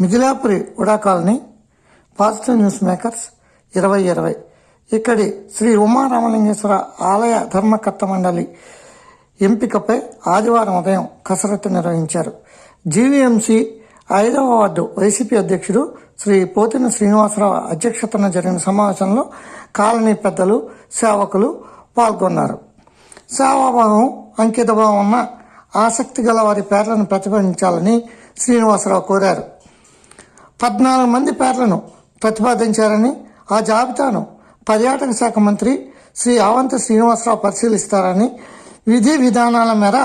Mithilapuri UDA colony positive news makers ఇరవై ఇరవై. ఇక్కడి శ్రీ ఉమారామలింగేశ్వర ఆలయ ధర్మకర్త మండలి ఎంపికపై ఆదివారం ఉదయం కసరత్తు నిర్వహించారు. జీవీఎంసీ ఐదవ వార్డు వైసీపీ అధ్యక్షుడు శ్రీ పోతిన శ్రీనివాసరావు అధ్యక్షతన జరిగిన సమావేశంలో కాలనీ పెద్దలు సేవకులు పాల్గొన్నారు. సేవాభావం అంకితభావం ఉన్న ఆసక్తి గల వారి పేర్లను ప్రతిపాదించాలని శ్రీనివాసరావు కోరారు. పద్నాలుగు మంది పేర్లను ప్రతిపాదించారని ఆ జాబితాను పర్యాటక శాఖ మంత్రి శ్రీ అవంత శ్రీనివాసరావు పరిశీలిస్తారని విధి విధానాల మేర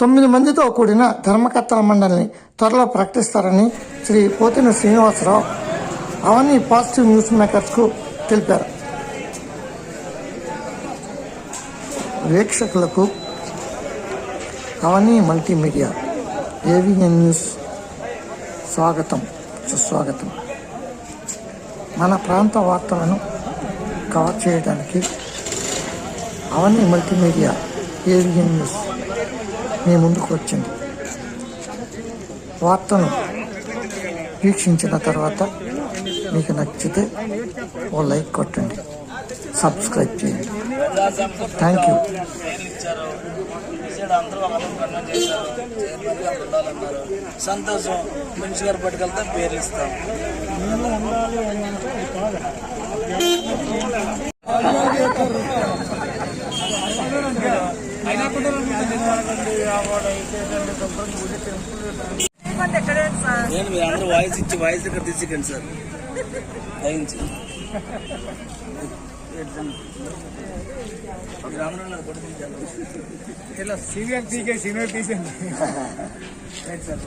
తొమ్మిది మందితో కూడిన ధర్మకర్తల మండలిని త్వరలో ప్రకటిస్తారని శ్రీ పోతిన శ్రీనివాసరావు అవన్నీ పాజిటివ్ న్యూస్ మేకర్స్కు తెలిపారు. వీక్షకులకు అవనీ మల్టీమీడియా ఏవిఎన్ న్యూస్ స్వాగతం. సుస్వాగతం. మన ప్రాంత వార్తలను కవర్ చేయడానికి అవన్నీ మల్టీమీడియా ఏవిఎన్ న్యూస్ మీ ముందుకు వచ్చింది. వార్తను వీక్షించిన తర్వాత మీకు నచ్చితే ఓ లైక్ కొట్టండి. సబ్స్క్రైబ్ చేయండి. థ్యాంక్ యూ సంతోషం మనిషి గారు పట్టుకెళ్తే పేర్లు ఇస్తాం నేను మీ అందరూ వాయిస్ ఇచ్చి వాయిస్ ఇక్కడ తీసుకెళ్ళండి సార్. దయించి. ఇలా సీనియర్ తీకే సీనియర్ తీసేయండి రైట్ సార్.